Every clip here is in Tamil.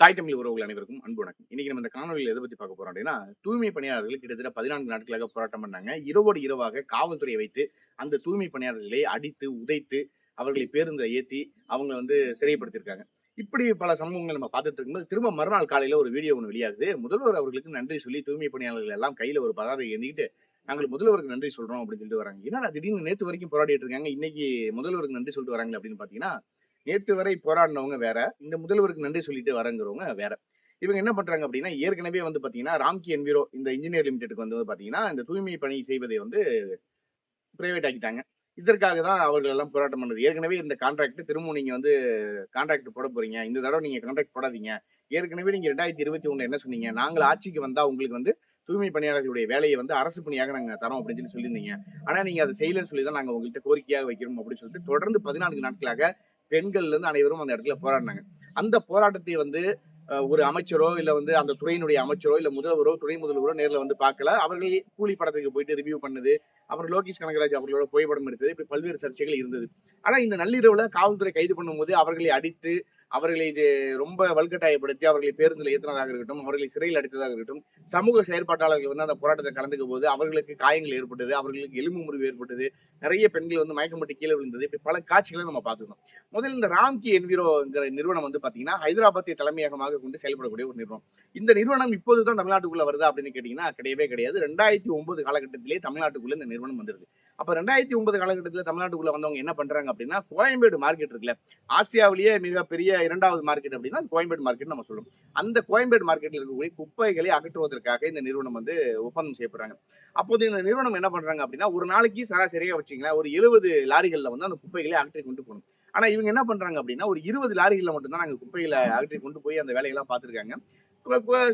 தாய் தமிழ் உறவுகள் அனைவருக்கும் அன்பு வணக்கம். இன்னைக்கு நம்ம இந்த காணொலியில் எதை பத்தி பார்க்க போறோம் அப்படின்னா தூய்மை பணியாளர்கள் கிட்டத்தட்ட பதினான்கு நாட்களாக போராட்டம் பண்ணாங்க. இரவோடு இரவாக காவல்துறையை வைத்து அந்த தூய்மை பணியாளர்களை அடித்து உதைத்து அவர்களை பேருந்தை ஏத்தி அவங்க வந்து சிறைப்படுத்தியிருக்காங்க. இப்படி பல சம்பவங்கள் நம்ம பார்த்துட்டு இருக்கும்போது திரும்ப மறுநாள் காலையில ஒரு வீடியோ ஒன்று வெளியாகுது. முதல்வர் அவர்களுக்கு நன்றி சொல்லி தூய்மை பணியாளர்கள் எல்லாம் கையில ஒரு பதாதை எண்ணிக்கிட்டு நாங்கள் முதல்வருக்கு நன்றி சொல்றோம் அப்படின்னு சொல்லிட்டு வராங்க. ஏன்னா திடீர்னு நேற்று வரைக்கும் போராடிட்டு இருக்காங்க இன்னைக்கு முதல்வருக்கு நன்றி சொல்லிட்டு வராங்க அப்படின்னு பாத்தீங்கன்னா நேற்று வரை போராடினவங்க வேற இந்த முதல்வருக்கு நன்றி சொல்லிட்டு வரங்கிறவங்க வேற. இவங்க என்ன பண்றாங்க அப்படின்னா ஏற்கனவே வந்து பாத்தீங்கன்னா ராம்கி என்விரோ இந்த இன்ஜினியர் லிமிடெடுக்கு வந்து பாத்தீங்கன்னா இந்த தூய்மை பணி செய்வதை வந்து பிரைவேட் ஆக்கிட்டாங்க. இதற்காக தான் அவர்கள் எல்லாம் போராட்டம் பண்ணது. ஏற்கனவே இந்த கான்ட்ராக்ட் திரும்பவும் நீங்க வந்து கான்ட்ராக்ட் போட போறீங்க. இந்த தடவை நீங்க கான்ட்ராக்ட் போடாதீங்க. ஏற்கனவே நீங்க ரெண்டாயிரத்தி இருபத்தி ஒண்ணு என்ன சொன்னீங்க? நாங்கள் ஆட்சிக்கு வந்தா உங்களுக்கு வந்து தூய்மை பணியாளர்களுடைய வேலையை வந்து அரசு பணியாக நாங்க தரோம் அப்படின்னு சொல்லி சொல்லியிருந்தீங்க. ஆனா நீங்க அதை செய்யலன்னு சொல்லி தான் நாங்க உங்கள்கிட்ட கோரிக்கையாக வைக்கிறோம் அப்படின்னு சொல்லிட்டு தொடர்ந்து பதினான்கு நாட்களாக பெண்கள்ல இருந்து அனைவரும் அந்த இடத்துல போராடினாங்க. அந்த போராட்டத்தை வந்து ஒரு அமைச்சரோ இல்ல வந்து அந்த துறையினுடைய அமைச்சரோ இல்ல முதல்வரோ துணை முதல்வரோ நேர்ல வந்து பார்க்கல. அவர்கள் கூலி படத்துக்கு போயிட்டு ரிவ்யூ பண்ணுது. அப்புறம் லோகேஷ் கனகராஜ் அவர்களோட புகைப்படம் எடுத்தது. இப்படி பல்வேறு சர்ச்சைகள் இருந்தது. ஆனா இந்த நள்ளிரவுல காவல்துறை கைது பண்ணும்போது அவர்களை அடித்து அவர்களை இது ரொம்ப வல்கட்டாயப்படுத்தி அவர்களை பேருந்தில் ஏற்றினதாக இருக்கட்டும் அவர்களை சிறையில் அடித்ததாக இருக்கட்டும் சமூக செயற்பாட்டாளர்கள் வந்து அந்த போராட்டத்தை கலந்துக்கும் போது அவர்களுக்கு காயங்கள் ஏற்பட்டது அவர்களுக்கு எலும்பு முறிவு ஏற்பட்டது நிறைய பெண்கள் வந்து மயக்கமட்டு கீழே விழுந்தது. இப்படி பல காட்சிகளை நம்ம பார்த்துக்கணும். முதல்ல இந்த ராம்கி என்விரோங்கிற நிறுவனம் வந்து பார்த்தீங்கன்னா ஹைதராபாத்தை தலைமையகமாக கொண்டு செயல்படக்கூடிய ஒரு நிறுவனம். இந்த நிறுவனம் இப்போது தான் தமிழ்நாட்டுக்குள்ள வருதா அப்படின்னு கேட்டீங்கன்னா கிடையவே கிடையாது. ரெண்டாயிரத்தி ஒன்பது காலகட்டத்திலே தமிழ்நாட்டுக்குள்ள இந்த நிறுவனம் வந்துருது. அப்போ ரெண்டாயிரத்தி ஒன்பது காலகட்டத்தில் தமிழ்நாட்டுக்குள்ள வந்தவங்க என்ன பண்றாங்க அப்படின்னா கோயம்பேடு மார்க்கெட் இருக்குல்ல ஆசியாவிலேயே மிகப்பெரிய இரண்டாவது மார்க்கெட் அப்படின்னா கோயம்பேடு மார்க்கெட் நம்ம சொல்லுவோம். அந்த கோயம்பேடு மார்க்கெட்டில் இருக்கக்கூடிய குப்பைகளை அகற்றுவதற்காக இந்த நிறுவனம் வந்து ஒப்பந்தம் செய்யப்படுறாங்க. அப்போது இந்த நிறுவனம் என்ன பண்றாங்க அப்படின்னா ஒரு நாளைக்கு சராசரியாக வச்சுங்களேன் ஒரு எழுபது லாரிகளில் வந்து அந்த குப்பைகளை அகற்றி கொண்டு போகணும். ஆனால் இவங்க என்ன பண்றாங்க அப்படின்னா ஒரு இருபது லாரிகளில் மட்டும்தான் நாங்கள் குப்பைகளை அகற்றி கொண்டு போய் அந்த வேலையெல்லாம் பார்த்துருக்காங்க.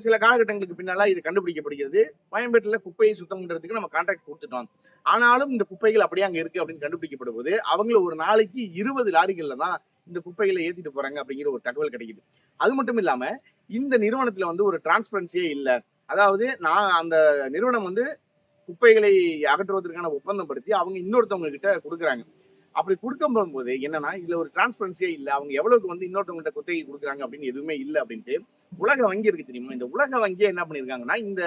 சில காலகட்டங்களுக்கு பின்னால இது கண்டுபிடிக்கப்படுகிறது. கோயம்பேட்டில் குப்பையை சுத்தம் பண்றதுக்கு நம்ம கான்ட்ராக்ட் கொடுத்துட்டோம். ஆனாலும் இந்த குப்பைகள் அப்படியே அங்கே இருக்கு அப்படின்னு கண்டுபிடிக்கப்படும் போது அவங்கள ஒரு நாளைக்கு இருபது லாரிகளில் தான் இந்த குப்பைகளை ஏத்திட்டு போறாங்க அப்படிங்கிற ஒரு தகவல் கிடைக்குது. அது மட்டும் இல்லாம இந்த நிறுவனத்துல வந்து ஒரு டிரான்ஸ்பரன்சியே இல்ல. அதாவது நான் அந்த நிறுவனம் வந்து குப்பைகளை அகற்றுவதற்கான ஒப்பந்தம் படுத்தி அவங்க இன்னொருத்தவங்க கிட்ட கொடுக்குறாங்க. அப்படி கொடுக்க போது என்னன்னா இதுல ஒரு டிரான்ஸ்பரன்சியே இல்ல. அவங்க எவ்வளவுக்கு வந்து இன்னொருத்தவங்க கிட்ட குத்தகை கொடுக்குறாங்க அப்படின்னு எதுவுமே இல்ல அப்படின்ட்டு உலக வங்கி இருக்கு தெரியுமா? இந்த உலக வங்கியை என்ன பண்ணிருக்காங்கன்னா இந்த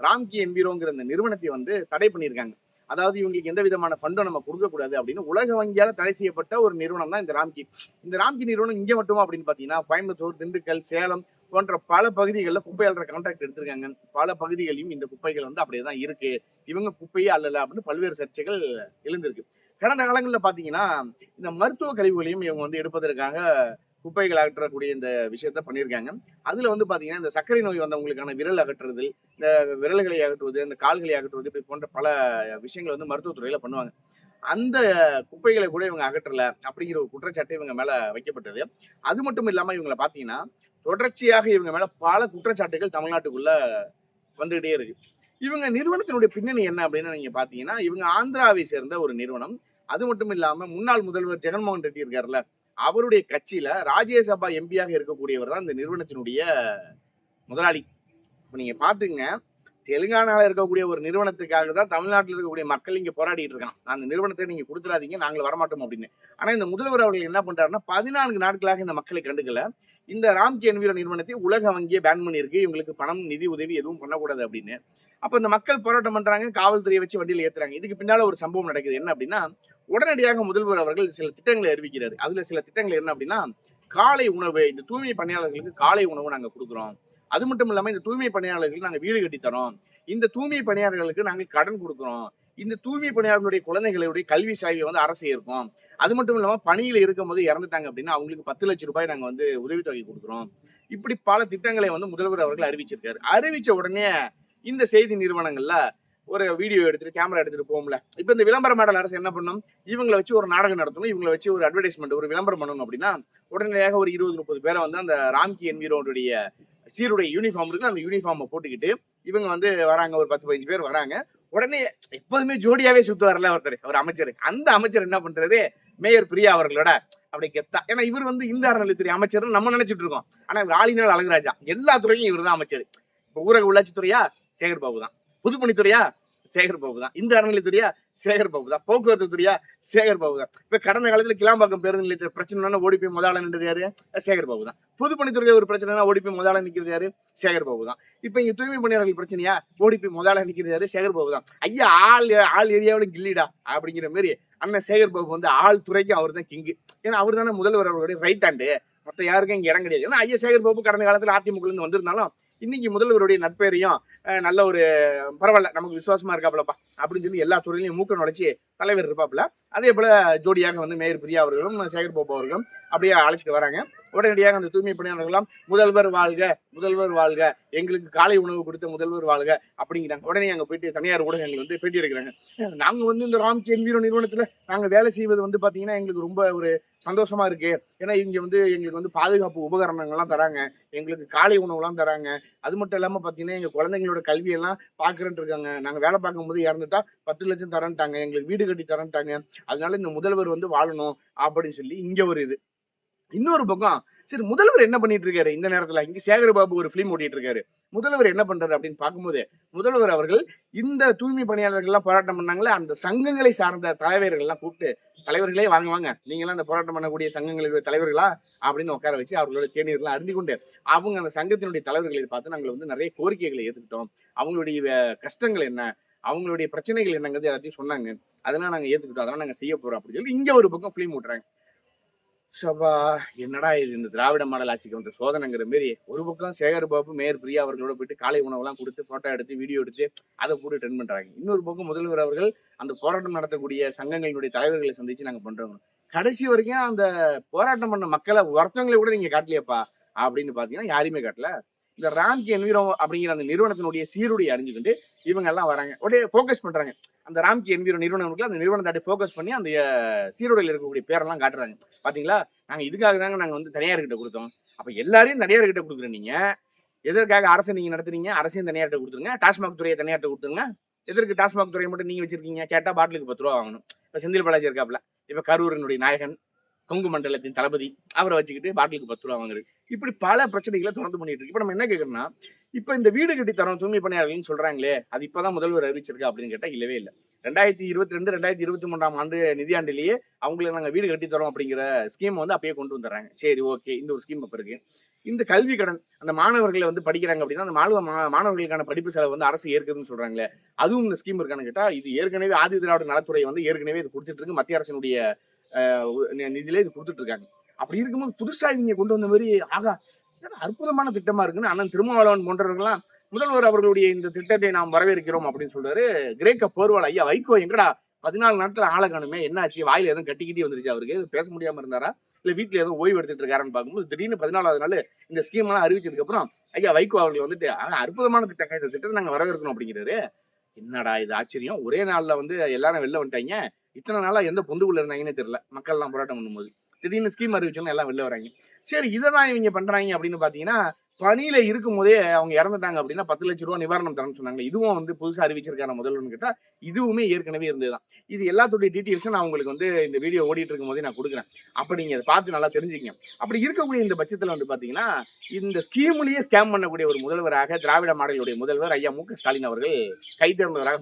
ராம்கி என்விரோங்கிற இந்த நிறுவனத்தை வந்து தடை பண்ணியிருக்காங்க. அதாவது இவங்களுக்கு எந்த விதமான ஃபண்டும் நம்ம கொடுக்கக்கூடாது அப்படின்னு உலக வங்கியால் தடை செய்யப்பட்ட ஒரு நிறுவனம் தான் இந்த ராம்கி. இந்த ராம்கி நிறுவனம் இங்கே மட்டுமா அப்படின்னு பார்த்தீங்கன்னா கோயம்புத்தூர் திண்டுக்கல் சேலம் போன்ற பல பகுதிகளில் குப்பை அல்ற கான்ட்ராக்ட் எடுத்திருக்காங்க. பல பகுதிகளையும் இந்த குப்பைகள் வந்து அப்படியே தான் இருக்கு. இவங்க குப்பையே அல்லல அப்படின்னு பல்வேறு சர்ச்சைகள் எழுந்திருக்கு. கடந்த காலங்களில் பார்த்தீங்கன்னா இந்த மருத்துவ கழிவுகளையும் இவங்க வந்து எடுப்பதற்காக குப்பைகள் அகற்றக்கூடிய இந்த விஷயத்த பண்ணியிருக்காங்க. அதில் வந்து பார்த்தீங்கன்னா இந்த சர்க்கரை நோய் வந்தவங்களுக்கான விரல் அகற்றுறது இந்த விரல்களை அகற்றுவது இந்த கால்களை அகற்றுவது இப்படி போன்ற பல விஷயங்கள் வந்து மருத்துவத்துறையில் பண்ணுவாங்க. அந்த குப்பைகளை கூட இவங்க அகற்றல அப்படிங்கிற ஒரு குற்றச்சாட்டு இவங்க மேல வைக்கப்பட்டது. அது மட்டும் இல்லாம இவங்களை பாத்தீங்கன்னா தொடர்ச்சியாக இவங்க மேல பல குற்றச்சாட்டுகள் தமிழ்நாட்டுக்குள்ள வந்துகிட்டே இருக்கு. இவங்க நிறுவனத்தினுடைய பின்னணி என்ன அப்படின்னு நீங்க பாத்தீங்கன்னா இவங்க ஆந்திராவை சேர்ந்த ஒரு நிறுவனம். அது மட்டும் இல்லாம முன்னாள் முதல்வர் ஜெகன்மோகன் ரெட்டி இருக்காருல்ல அவருடைய கட்சியில ராஜ்யசபா எம்பியாக இருக்கக்கூடியவர் தான் இந்த நிறுவனத்தினுடைய முதலாளி. இப்போ நீங்க பாத்துங்க தெலுங்கானால இருக்கக்கூடிய ஒரு நிறுவனத்துக்காக தான் தமிழ்நாட்டில் இருக்கக்கூடிய மக்கள் இங்க போராடிட்டு இருக்கான் அந்த நிறுவனத்தை நீங்க கொடுத்துறாதீங்க நாங்கள் வரமாட்டோம் அப்படின்னு. ஆனா இந்த முதல்வர் அவர்கள் என்ன பண்றாருன்னா பதினான்கு நாட்களாக இந்த மக்களை கண்டுக்கல. இந்த ராம் கேன்வீர நிறுவனத்தை உலக வங்கியை பேன் பண்ணியிருக்கு. இவங்களுக்கு பணம் நிதி உதவி எதுவும் பண்ணக்கூடாது அப்படின்னு. அப்ப இந்த மக்கள் போராட்டம் பண்றாங்க காவல்துறையை வச்சு வண்டியில் ஏத்துறாங்க. இதுக்கு பின்னால ஒரு சம்பவம் நடக்குது. என்ன அப்படின்னா உடனடியாக முதல்வர் அவர்கள் சில திட்டங்களை அறிவிக்கிறார். அதுல சில திட்டங்கள் என்ன அப்படின்னா காலை உணவு இந்த தூய்மை பணியாளர்களுக்கு காலை உணவு நாங்கள் கொடுக்குறோம். அது மட்டும் இல்லாமல் இந்த தூய்மை பணியாளர்களுக்கு நாங்கள் வீடு கட்டி தரோம். இந்த தூய்மை பணியாளர்களுக்கு நாங்கள் கடன் கொடுக்குறோம். இந்த தூய்மை பணியாளர்களுடைய குழந்தைகளுடைய கல்வி சாய்வை வந்து அரசு இருக்கும் அது மட்டும் இல்லாமல் பணியில் இருக்கும் போது இறந்துட்டாங்க அப்படின்னா அவங்களுக்கு பத்து லட்சம் ரூபாய் நாங்கள் வந்து உதவித்தொகை கொடுக்குறோம். இப்படி பல திட்டங்களை வந்து முதல்வர் அவர்கள் அறிவிச்சிருக்காரு. அறிவிச்ச உடனே இந்த செய்தி நிறுவனங்கள்ல ஒரு வீடியோ எடுத்துட்டு கேமரா எடுத்துட்டு போகும்ல இப்ப இந்த விளம்பர மாடல் அரசு என்ன பண்ணும்? இவங்களை வச்சு ஒரு நாடகம் நடத்தணும். இவங்களை வச்சு ஒரு அட்வர்டைஸ்மெண்ட் ஒரு விளம்பரம் பண்ணணும் அப்படின்னா உடனடியாக ஒரு இருபது முப்பது பேரை வந்து அந்த ராம்கி என்விரோனுடைய சீருடைய யூனிஃபார்ம் இருக்கு. அந்த யூனிஃபார்மை போட்டுக்கிட்டு இவங்க வந்து வராங்க. ஒரு பத்து பதினஞ்சு பேர் வராங்க. உடனே எப்போதுமே ஜோடியாவே சுத்துவார்ல ஒருத்தர் ஒரு அமைச்சர். அந்த அமைச்சர் என்ன பண்றது? மேயர் பிரியா அவர்களோட அப்படி கெத்தா. ஏன்னா இவர் வந்து இந்த அறநிலைத்துறை அமைச்சர் நம்ம நினைச்சிட்டு இருக்கோம். ஆனா இவர் ஆளினால் அழகுராஜா. எல்லா துறையும் இவர் தான் அமைச்சர். இப்போ ஊரக உள்ளாட்சித்துறையா? சேகர் பாபு தான் பொதுப்பணித்துறையா சேகர் பாபு தான் இந்த அறநிலைத்துறையா சேகர் பாபு தான் போக்குவரத்து துறையா சேகர் பாபு தான் இப்ப கடந்த காலத்துல கிளாம்பாக்கம் பேருந்து நிலையத்துல பிரச்சனைனா ஓடி போய் முதல்ல நின்றது யாரு? சேகர் பாபு தான் பொதுப்பணித்துறையில ஒரு பிரச்சனைனா ஓடி போய் முதல்ல நிக்கிறது யாரு? சேகர் பாபு தான் இப்ப இங்க தூய்மை பணியாளர்கள் பிரச்சனையா? ஓடி போய் முதல்ல நிக்கிறது யாரு? சேகர் பாபு தான் ஐயா ஆள் ஆள் ஏரியாவில் கில்லிடா? அப்படிங்கிற மாதிரி அண்ணன் சேகர் பாபு வந்து ஆள் துறைக்கு அவர் தான் கிங்கு ஏன்னா அவர் தானே முதல்வர் அவருடைய ரைட் ஹேண்டு மற்ற யாருக்கும் இங்க இடம் கிடையாது. ஏன்னா ஐயா சேகர் பாபு கடந்த காலத்துல அதிமுக இருந்து வந்திருந்தாலும் இன்னைக்கு முதல்வருடைய நட்பெயரையும் நல்ல ஒரு பரவாயில்ல நமக்கு விசுவாசமா இருக்காப்லப்பா அப்படின்னு சொல்லி எல்லா துறையிலையும் மூக்க நுழைச்சி தலைவர் இருப்பாப்ல அதே போல ஜோடியாக வந்து மேயர் பிரியா அவர்களும் சேகர் பாபு அவர்களும் அப்படியே அழைச்சிட்டு வராங்க. உடனடியாக அந்த தூய்மை பணியாளர்கள்லாம் முதல்வர் வாழ்க முதல்வர் வாழ்க எங்களுக்கு காலை உணவு கொடுத்த முதல்வர் வாழ்க அப்படிங்கிறாங்க. உடனே அங்கே போயிட்டு தனியார் ஊடகங்கள் வந்து பேட்டி எடுக்கிறாங்க. நாங்கள் வந்து இந்த ராம்கி என்வீரோ நிறுவனத்தில் நாங்கள் வேலை செய்வது வந்து பார்த்தீங்கன்னா எங்களுக்கு ரொம்ப ஒரு சந்தோஷமா இருக்கு. ஏன்னா இங்க வந்து எங்களுக்கு வந்து பாதுகாப்பு உபகரணங்கள்லாம் தராங்க எங்களுக்கு காலை உணவுலாம் தராங்க. அது மட்டும் இல்லாமல் பார்த்தீங்கன்னா எங்கள் குழந்தைங்களோட கல்வியெல்லாம் பார்க்குறேன்ட்டு இருக்காங்க. நாங்கள் வேலை பார்க்கும்போது இறந்துட்டா பத்து லட்சம் தரேன்ட்டாங்க எங்களுக்கு வீடு கட்டி தரேன்ட்டாங்க. அதனால இந்த முதல்வர் வந்து வாழணும் அப்படின்னு சொல்லி இங்கே ஒரு இது. இன்னொரு பக்கம் சரி முதல்வர் என்ன பண்ணிட்டு இருக்காரு? இந்த நேரத்துல இங்க சேகர் பாபு ஒரு பிலிம் ஓட்டிட்டு இருக்காரு. முதல்வர் என்ன பண்றாரு அப்படின்னு பார்க்கும்போது முதல்வர் அவர்கள் இந்த தூய்மை பணியாளர்கள் எல்லாம் போராட்டம் பண்ணாங்களே அந்த சங்கங்களை சார்ந்த தலைவர்கள் எல்லாம் கூப்பிட்டு தலைவர்களே வாங்க வாங்க. நீங்க எல்லாம் அந்த போராட்டம் பண்ணக்கூடிய சங்கங்களுடைய தலைவர்களா? அப்படின்னு உட்கார வச்சு அவர்களோட தேநீர்லாம் அருந்தி கொண்டு அவங்க அந்த சங்கத்தினுடைய தலைவர்களை பார்த்து நாங்கள் வந்து நிறைய கோரிக்கைகளை ஏத்துக்கிட்டோம். அவங்களுடைய கஷ்டங்கள் என்ன? அவங்களுடைய பிரச்சனைகள் என்னங்கிறது எல்லாத்தையும் சொன்னாங்க. அதெல்லாம் நாங்க ஏத்துக்கிட்டோம். அதெல்லாம் நாங்க செய்ய போறோம். அப்படின்னு சொல்லி இங்க ஒரு பக்கம் ஃபிலிம் ஓட்டுறாங்க. சபா என்னடா இது இந்த திராவிட மாடல் ஆட்சிக்கு வந்த சோதனைங்கிற மாரி ஒரு பக்கம் சேகர் பாபு மேயர் பிரியா அவர்களோட போயிட்டு காலை உணவெல்லாம் கொடுத்து போட்டோ எடுத்து வீடியோ எடுத்து அதை போட்டு ட்ரெண்ட் பண்ணுறாங்க இன்னொரு பக்கம் முதல்வர் அவர்கள் அந்த போராட்டம் நடத்தக்கூடிய சங்கங்களினுடைய தலைவர்களை சந்திச்சு நாங்கள் பண்ணுறோம் கடைசி வரைக்கும் அந்த போராட்டம் பண்ண மக்களை ஒருத்தவங்களை கூட நீங்க காட்டலையப்பா அப்படின்னு பார்த்தீங்கன்னா யாரையுமே காட்டல. இந்த ராம்கி என்விரோ அப்படிங்கிற அந்த நிறுவனத்தினுடைய சீருடைய அறிஞ்சுக்கிட்டு இவங்க எல்லாம் வராங்க. உடனே ஃபோக்கஸ் பண்றாங்க. அந்த ராம்கி என்விரோ நிறுவனம் அந்த நிறுவனத்தாட்டி ஃபோக்கஸ் பண்ணி அந்த சீருடையில் இருக்கக்கூடிய பேரெல்லாம் காட்டுறாங்க. பாத்தீங்களா? நாங்க இதுக்காக தாங்க நாங்க வந்து தனியார்கிட்ட கொடுத்தோம். அப்ப எல்லாரையும் தனியார்கிட்ட கொடுக்குற நீங்க. எதற்காக அரசை நீங்க நடத்துறீங்க? அரசையும் தனியார்கிட்ட கொடுத்துருங்க. டாஸ்மாக் துறையை தனியார்கிட்ட கொடுத்துருங்க. எதற்கு டாஸ்மாக் துறையை மட்டும் நீங்க வச்சிருக்கீங்க? கேட்டா பாட்டிலுக்கு பத்து ரூபா வாங்கணும். இப்ப செந்தில் பாலாஜி இருக்காப்ல இப்ப கரூரினுடைய நாயகன். கொங்கு மண்டலத்தின் தளபதி. அவரை வச்சுக்கிட்டு பாட்டிலுக்கு பத்து ரூபா வாங்குறது. இப்படி பல பிரச்சனைகளை தொடர்ந்து பண்ணிட்டு இருக்கு. இப்ப நம்ம என்ன கேட்கணும்னா இப்ப இந்த வீடு கட்டி தரோம் தூய்மை பணியாளர்கள்னு சொல்றாங்களே அது இப்பதான் முதல்வர் அறிவிச்சிருக்கா அப்படின்னு கேட்டா இல்லவே இல்லை. ரெண்டாயிரத்தி இருபத்தி ரெண்டு ரெண்டாயிரத்தி இருபத்தி மூன்றாம் ஆண்டு நிதியாண்டிலேயே அவங்களுக்கு நாங்கள் வீடு கட்டி தரோம் அப்படிங்கிற ஸ்கீம் வந்து அப்பயே கொண்டு வந்துடுறாங்க. சரி ஓகே இந்த ஒரு ஸ்கீம் அப்ப இருக்கு. இந்த கல்வி கடன் அந்த மாணவர்களை வந்து படிக்கிறாங்க அப்படின்னா அந்த மாணவ மாணவர்களுக்கான படிப்பு செலவு வந்து அரசு ஏற்குதுன்னு சொல்றாங்களே அதுவும் இந்த ஸ்கீம் இருக்கான்னு கேட்டால் இது ஏற்கனவே ஆதி திராவிட நலத்துறை வந்து ஏற்கனவே இது கொடுத்துட்டு இருக்கு. மத்திய அரசினுடைய நிதியிலே இது கொடுத்துட்டு இருக்காங்க அப்படி இருக்கும்போது புதுசா இவங்க கொண்டு வந்த மாதிரி ஆகா ஏன்னா அற்புதமான திட்டமா இருக்குன்னு அண்ணன் திருமாவளவன் போன்றவர்கள்லாம் முதல்வர் அவர்களுடைய இந்த திட்டத்தை நாம் வரவேற்கிறோம் அப்படின்னு சொல்றாரு. கிரேக்க போர்வால் ஐயா வைகோ எங்கடா பதினாலு நாட்கள் ஆளை காணுமே என்ன ஆச்சு வாயில எதுவும் கட்டிக்கிட்டே வந்துருச்சு அவருக்கு எதுவும் பேச முடியாம இருந்தாரா? இல்ல வீட்டுல எதுவும் ஓய்வு எடுத்துட்டு இருக்காருன்னு பார்க்கும்போது திடீர்னு பதினாலாவது நாள் இந்த ஸ்கீம் எல்லாம் அறிவிச்சதுக்கு அப்புறம் ஐயா வைகோ அவர்கள் வந்துட்டு அற்புதமான திட்டம் இந்த திட்டத்தை நாங்க வரவேற்கணும் அப்படிங்கிறாரு. என்னடா இது ஆச்சரியம்? ஒரே நாள்ல வந்து எல்லாரும் வெளில வந்துட்டாங்க. இத்தனை நாளா எந்த பொந்துக்குள்ள இருந்தாங்கன்னே தெரியல. மக்கள் எல்லாம் போராட்டம் பண்ணும்போது. திடீர்னு ஸ்கீம் அறிவிச்சோன்னா எல்லாம் வெளில வராங்க. சரி இதை தான் இவங்க பண்றாங்க அப்படின்னு பாத்தீங்கன்னா பணியில இருக்கும் போதே அவங்க இறந்துட்டாங்க அப்படின்னா பத்து லட்ச ரூபா நிவாரணம் தரணும்னு சொன்னாங்க. இதுவும் வந்து புதுசா அறிவிச்சிருக்காரு முதல்வர்னு கிட்ட இதுவுமே ஏற்கனவே இருந்ததுதான். இது எல்லாத்துடைய டீட்டெயில்ஸும் நான் உங்களுக்கு வந்து இந்த வீடியோ ஓடிட்டு இருக்கும் போதே நான் கொடுக்குறேன். அப்படி நீங்க அதை பார்த்து நல்லா தெரிஞ்சுக்கங்க. அப்படி இருக்கக்கூடிய இந்த பட்சத்துல வந்து பாத்தீங்கன்னா இந்த ஸ்கீம்லயே ஸ்கேம் பண்ணக்கூடிய ஒரு முதல்வராக திராவிட மாடலுடைய முதல்வர் ஐயா மு க ஸ்டாலின் அவர்கள் கை தேர்ந்தவராக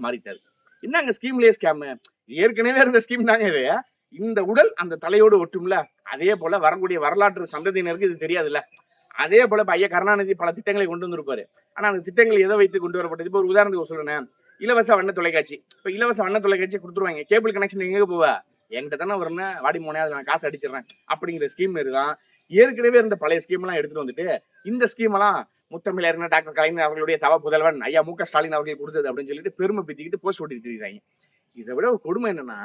மாறிட்டார் என்னங்க ஸ்கீம்லயே ஸ்கேம் ஏற்கனவே இருந்த ஸ்கீம் தாங்க இது. இந்த உடல் அந்த தலையோடு ஒட்டும்ல? அதே போல வரக்கூடிய வரலாற்று சந்ததியினருக்கு இது தெரியாதுல்ல? அதே போல இப்ப ஐயா கருணாநிதி பல திட்டங்களை கொண்டு வந்திருப்பாரு. ஆனா அந்த திட்டங்கள் எதை வைத்து கொண்டு வரப்பட்டது? இப்போ ஒரு உதாரணத்துக்கு சொல்றேன் இலவச வண்ண தொலைக்காட்சி. இப்ப இலவச வண்ண தொலைக்காட்சி கொடுத்துருவாங்க. கேபிள் கனெக்ஷன் எங்க போவா? என்கிட்ட தானே வரணும் வாடி மோனே நான் காசு அடிச்சிடறேன். அப்படிங்கிற ஸ்கீம் இருக்கான் ஏற்கனவே இருந்த பழைய ஸ்கீம் எல்லாம் எடுத்துட்டு வந்துட்டு இந்த ஸ்கீம் எல்லாம் முத்தமிழர் டாக்டர் கலைஞர் அவர்களுடைய தவ புதல்வன் ஐயா மு க ஸ்டாலின் அவர்கள் கொடுத்தது அப்படின்னு சொல்லிட்டு பெருமை பித்திக்கிட்டு போஸ்ட் ஓட்டிட்டு இருக்காங்க இதை விட ஒரு கொடுமை என்னன்னா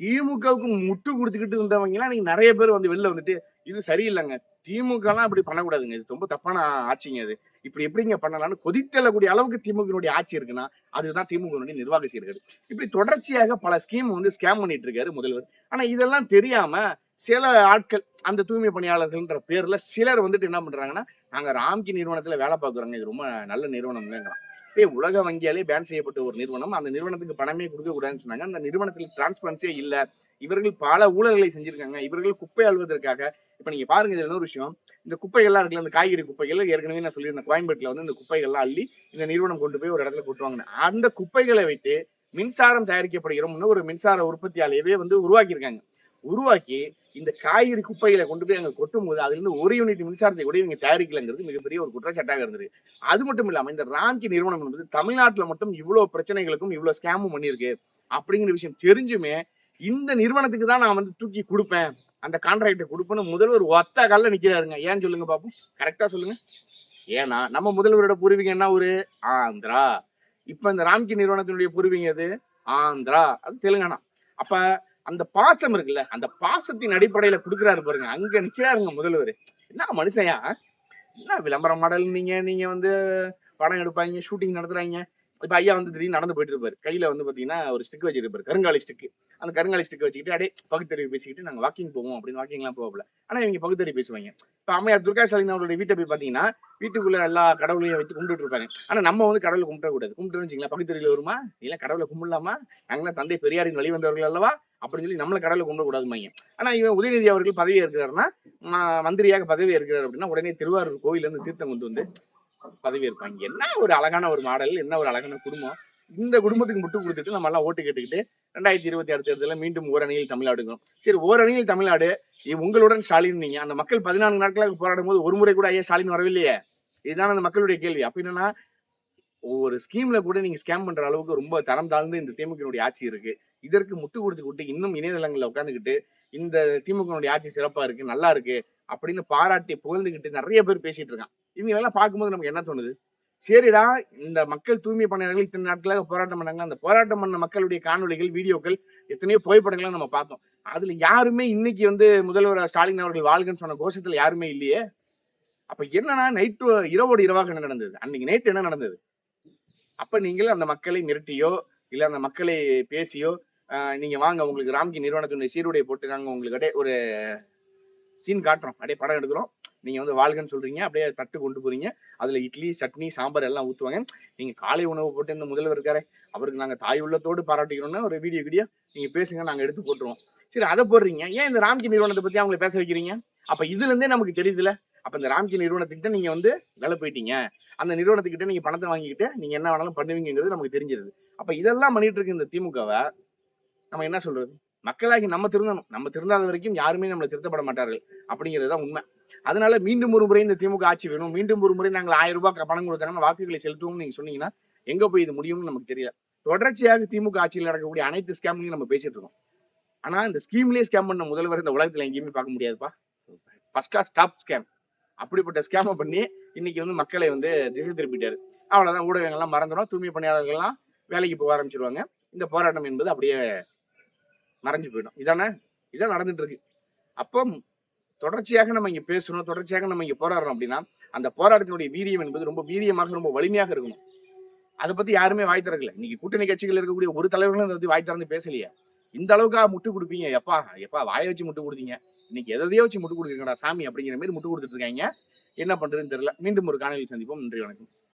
திமுகவுக்கு முட்டு கொடுத்துக்கிட்டு இருந்தவங்க எல்லாம் இன்னைக்கு நிறைய பேர் வந்து வெளில வந்துட்டு இது சரியில்லைங்க. திமுக எல்லாம் அப்படி பண்ணக்கூடாதுங்க. இது ரொம்ப தப்பான ஆட்சிங்க அது. இப்படி எப்படிங்க பண்ணலாம்னு கொதித்தெல்லக்கூடிய அளவுக்கு திமுகனுடைய ஆட்சி இருக்குன்னா அதுதான் திமுகனுடைய நிர்வாக சீர்கள் இப்படி தொடர்ச்சியாக பல ஸ்கீம் வந்து ஸ்கேம் பண்ணிட்டு இருக்காரு முதல்வர். ஆனா இதெல்லாம் தெரியாம சில ஆட்கள் அந்த தூய்மை பணியாளர்கள்ன்ற பேரில் சிலர் வந்துட்டு என்ன பண்ணுறாங்கன்னா நாங்கள் ராம்கி நிறுவனத்தில் வேலை பார்க்குறோங்க. இது ரொம்ப நல்ல நிறுவனம்ங்கிறான் ஏ உலக வங்கியாலே பேன் செய்யப்பட்ட ஒரு நிறுவனம். அந்த நிறுவனத்துக்கு பணமே கொடுக்கக்கூடாதுன்னு சொன்னாங்க. அந்த நிறுவனத்தில் டிரான்ஸ்பரன்சியே இல்லை. இவர்கள் பல ஊழல்களை செஞ்சுருக்காங்க. இவர்கள் குப்பை அழுவதற்காக இப்போ நீங்கள் பாருங்க இதில் இன்னொரு விஷயம். இந்த குப்பைகள்லாம் இருக்குல்ல இந்த காய்கறி குப்பைகள் ஏற்கனவே நான் சொல்லியிருந்தேன் கோயம்பேட்டில் வந்து இந்த குப்பைகள்லாம் அள்ளி இந்த நிறுவனம் கொண்டு போய் ஒரு இடத்துல கொட்டுவாங்க அந்த குப்பைகளை வைத்து மின்சாரம் தயாரிக்கப்படுகிறோம்னு ஒரு மின்சார உற்பத்தியாலையவே வந்து உருவாக்கியிருக்காங்க. உருவாக்கி இந்த காய்கறி குப்பைகளை கொண்டு போய் அங்கே கொட்டும் போது அதுல இருந்து ஒரு யூனிட் மின்சாரத்தை கூட இவங்க தயாரிக்கலங்கிறது மிகப்பெரிய ஒரு குற்றச்சாட்டாக இருந்தது. அது மட்டும் இல்லாமல் இந்த ராம்கி நிறுவனம் என்பது தமிழ்நாட்டுல மட்டும் இவ்வளவு பிரச்சனைகளுக்கும் இவ்வளவு ஸ்கேமும் பண்ணியிருக்கு அப்படிங்கிற விஷயம் தெரிஞ்சுமே இந்த நிறுவனத்துக்கு தான் நான் வந்து தூக்கி கொடுப்பேன். அந்த கான்ட்ராக்டை கொடுப்பேன்னு முதல்வர் ஒத்த காலில் நிக்கிறாருங்க. ஏன் சொல்லுங்க பாப்போம் கரெக்டாக சொல்லுங்க. ஏன்னா நம்ம முதல்வரோட பூர்வீகம் என்ன ஒரு ஆந்திரா. இப்ப இந்த ராம்கி நிறுவனத்தினுடைய பூர்வீகம் எது? ஆந்திரா. அது தெலுங்கானா. அப்ப அந்த பாசம் இருக்குல்ல அந்த பாசத்தின் அடிப்படையில கொடுக்குறாரு பாருங்க. அங்க நிக்கிறாருங்க முதல்வர். என்ன மனுஷயா என்ன விளம்பரம் மாடல் நீங்க நீங்க வந்து படம் எடுப்பாங்க ஷூட்டிங் நடத்துறாங்க. இப்ப ஐயா வந்து திடீர்னு நடந்து போயிட்டு இருப்பாரு. கையில வந்து பாத்தீங்கன்னா ஒரு ஸ்டிக் வச்சிருப்பாரு. கருங்காலி ஸ்டிக் அந்த கருங்காலி ஸ்டிக் வச்சுக்கிட்டு அப்படியே பகுத்தறிவு பேசிக்கிட்டு நாங்க வாக்கிங் போவோம் அப்படின்னு வாக்கிங்லாம் போகல. ஆனா இவங்க பகுத்தறிவு பேசுவாங்க. இப்ப அம்மையார் துர்கா ஸ்டாலின் அவருடைய வீட்டை போய் பாத்தீங்கன்னா வீட்டுக்குள்ள எல்லா கடவுளையும் வச்சு கும்பிட்டு இருப்பாங்க ஆனா நம்ம வந்து கடவுளை கும்பிட கூடாது. கும்பிட்டு வச்சுங்களா வருமா? இல்ல கடவுளை கும்பிடலாமா? நாங்களாம் தந்தை பெரியாரின் வழி வந்தவர்கள் அல்லவா? அப்படின்னு சொல்லி நம்மள கடவுளை கும்பிட கூடாதுமாங்க ஆனா இவன் உதயநிதி அவர்கள் பதவி இருக்கிறாருன்னா மந்திரியாக பதவி இருக்கிறார் அப்படின்னா உடனே திருவாரூர் கோயில்ல இருந்து தீர்த்தம் கொண்டு வந்து பதவி இருப்பாங்க என்ன ஒரு அழகான ஒரு மாடல் என்ன ஒரு அழகான குடும்பம். இந்த குடும்பத்துக்கு முட்டு கொடுத்துட்டு நம்ம எல்லாம் ஓட்டு கேட்டுக்கிட்டு ரெண்டாயிரத்தி இருபத்தி ஆறு தேர்தலில் மீண்டும் ஓரணியில் தமிழ்நாடுங்கிறோம் சரி ஓரணியில் தமிழ்நாடு உங்களுடன் ஸ்டாலின் நீங்க. அந்த மக்கள் பதினான்கு நாட்களாக போராடும் போது ஒரு முறை கூட ஐயா ஸ்டாலின் வரவில்லையே? இதுதான் அந்த மக்களுடைய கேள்வி. அப்ப என்னன்னா ஒவ்வொரு ஸ்கீம்ல கூட நீங்க ஸ்கேம் பண்ற அளவுக்கு ரொம்ப தரம் தாழ்ந்து இந்த திமுகனுடைய ஆட்சி இருக்கு. இதற்கு முட்டு கொடுத்து கொடுத்து இன்னும் இணையதளங்களில் உட்காந்துக்கிட்டு இந்த திமுகனுடைய ஆட்சி சிறப்பா இருக்கு நல்லா இருக்கு. அப்படின்னு பாராட்டி புகழ்ந்துக்கிட்டு நிறைய பேர் பேசிட்டு இருக்கான். இவங்களெல்லாம் பார்க்கும்போது நமக்கு என்ன தோணுது? சரிடா இந்த மக்கள் தூய்மை பணியாளர்கள் இத்தனை நாட்களாக போராட்டம் பண்ணாங்க அந்த போராட்டம் பண்ண மக்களுடைய காணொளிகள் வீடியோக்கள் எத்தனையோ புகைப்படங்களை நம்ம பார்த்தோம். அதுல யாருமே இன்னைக்கு வந்து முதல்வர் ஸ்டாலின் அவர்கள் வாழ்கன்னு சொன்ன கோஷத்துல யாருமே இல்லையே? அப்ப என்னன்னா நைட்டு இரவோடு இரவாக என்ன நடந்தது? அன்னைக்கு நைட்டு என்ன நடந்தது? அப்ப நீங்கள் அந்த மக்களை மிரட்டியோ இல்ல அந்த மக்களை பேசியோ நீங்க வாங்க உங்களுக்கு ராம்கி நிறுவனத்தினுடைய சீருடை போட்டு நாங்க உங்களுக்கு ஒரு சீன் காட்டுறோம். அப்படியே படம் எடுக்கிறோம். நீங்கள் வந்து வாழ்கன்னு சொல்கிறீங்க அப்படியே தட்டு கொண்டு போறீங்க. அதில் இட்லி சட்னி சாம்பார் எல்லாம் ஊற்றுவாங்க நீங்கள் காலை உணவு போட்டு இந்த முதல்வர் இருக்காரு அவருக்கு நாங்கள் தாய் உள்ளத்தோடு பாராட்டிக்கிறோம்னா ஒரு வீடியோ வீடியோ நீங்கள் பேசுங்க நாங்கள் எடுத்து போட்டுருவோம். சரி அதை போடுறீங்க. ஏன் இந்த ராம்கி நிறுவனத்தை பற்றி அவங்களை பேச வைக்கிறீங்க? அப்போ இதுலேருந்தே நமக்கு தெரியுதுல அப்போ இந்த ராம்கி நிறுவனத்துக்கிட்ட நீங்கள் வந்து வேலை போயிட்டீங்க. அந்த நிறுவனத்துக்கிட்ட நீங்கள் பணத்தை வாங்கிக்கிட்டு நீங்கள் என்ன வேணாலும் பண்ணுவீங்கிறது நமக்கு தெரிஞ்சிருது. அப்போ இதெல்லாம் பண்ணிட்டு இருக்க இந்த திமுகவை நம்ம என்ன சொல்கிறது மக்களாகி நம்ம திருந்தணும். நம்ம திருந்தாத வரைக்கும் யாருமே நம்மளை திருத்தப்பட மாட்டார்கள். அப்படிங்கிறது தான் உண்மை. அதனால மீண்டும் ஒரு முறை இந்த திமுக ஆட்சி வேணும். மீண்டும் ஒரு முறை நாங்கள் ஆயிரம் ரூபாய் பணம் கொடுத்தாங்கன்னா வாக்குகளை செலுத்துவோம்னு நீங்க சொன்னீங்கன்னா எங்க போய் இது முடியும்னு நமக்கு தெரியல. தொடர்ச்சியாக திமுக ஆட்சியில் நடக்கக்கூடிய அனைத்து ஸ்கேம்லையும் நம்ம பேசிட்டு இருக்கோம். ஆனா இந்த ஸ்கீம்லயே ஸ்கேம் பண்ண முதல்வர் இந்த உலகத்துல எங்கேயுமே பார்க்க முடியாதுப்பா. ஃபர்ஸ்ட் கிளாஸ் டாப் ஸ்கேம் அப்படிப்பட்ட ஸ்கேமை பண்ணி இன்னைக்கு வந்து மக்களை வந்து திசை திருப்பிட்டாரு. அவ்வளவுதான். ஊடகங்கள்லாம் மறந்துடும் தூய்மை பணியாளர்கள்லாம் வேலைக்கு போக ஆரம்பிச்சிருவாங்க. இந்த போராட்டம் என்பது அப்படியே மறைஞ்சு போயிடும். இதானே? இதான் நடந்துட்டு இருக்கு அப்போ தொடர்ச்சியாக நம்ம இங்க பேசணும் தொடர்ச்சியாக நம்ம இங்க போராடுறோம் அப்படின்னா அந்த போராட்டத்தினுடைய வீரியம் என்பது ரொம்ப வீரியமாக ரொம்ப வலிமையாக இருக்கணும். அதை பத்தி யாருமே வாய் திறக்கல. இன்னைக்கு கூட்டணி கட்சிகள் இருக்கக்கூடிய ஒரு தலைவர்களும் அதை பத்தி வாய் திறந்து பேசலையே. இந்த அளவுக்கா முட்டு கொடுப்பீங்க? எப்பா எப்பா வாயை வச்சு முட்டு கொடுத்தீங்க. இன்னைக்கு எதையோ வச்சு முட்டு கொடுக்குறீங்கடா சாமி அப்படிங்கிற மாதிரி முட்டு கொடுத்துட்டு இருக்காங்க. என்ன பண்றதுன்னு தெரியல. மீண்டும் ஒரு காணொலி சந்திப்போம். நன்றி வணக்கம்.